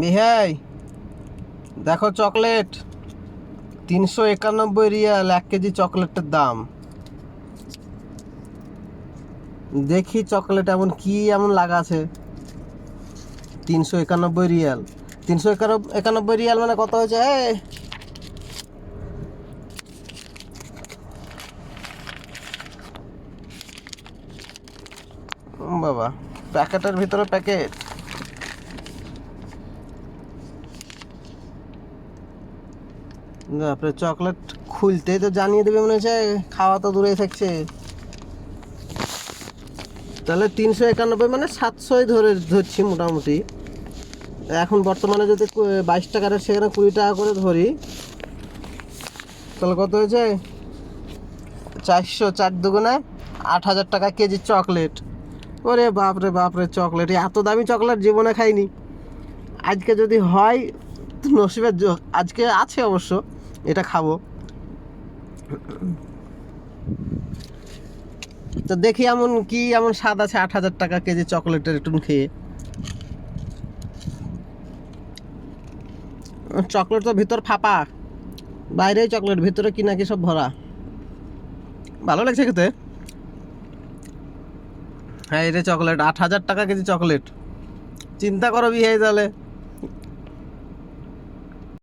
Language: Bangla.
বিহাই দেখো চকলেট। তিনশো একানব্বই রিয়াল, এক কেজি চকলেটের দাম। দেখি চকলেট এমন কি এমন লাগা আছে। তিনশো একানব্বই রিয়াল। তিনশো একানব্বই রিয়াল মানে কত হয়েছে? বাবা, প্যাকেটের ভিতরে প্যাকেট। তারপরে চকলেট খুলতেই তো জানিয়ে দেবে মনে হচ্ছে, খাওয়া তো দূরে থাকছে। তাহলে তিনশো একানব্বই মানে সাতশোই ধরে, ধরছি মোটামুটি। এখন বর্তমানে যদি বাইশ টাকার সেখানে কুড়ি টাকা করে ধরি। তাহলে কত হয়েছে? চারশো চার দুগুণে আট হাজার টাকা কেজি চকলেট। ওরে বাপরে বাপরে, চকলেট, এত দামি চকলেট জীবনে খাইনি। আজকে যদি হয় নসিবের আজকে আছে অবশ্য, এটা খাব। তো দেখি এমন কি, এমন স্বাদ আছে আট হাজার টাকা কেজি চকলেটের একটু খেয়ে। চকলেট তো ভিতর ফাঁপা। বাইরেই চকলেট, ভিতরে কি নাকি সব ভরা। ভালো লাগছে খেতে? হ্যাঁ এটা চকলেট, আট হাজার টাকা কেজি চকলেট। চিন্তা করো বিয়ে তাহলে।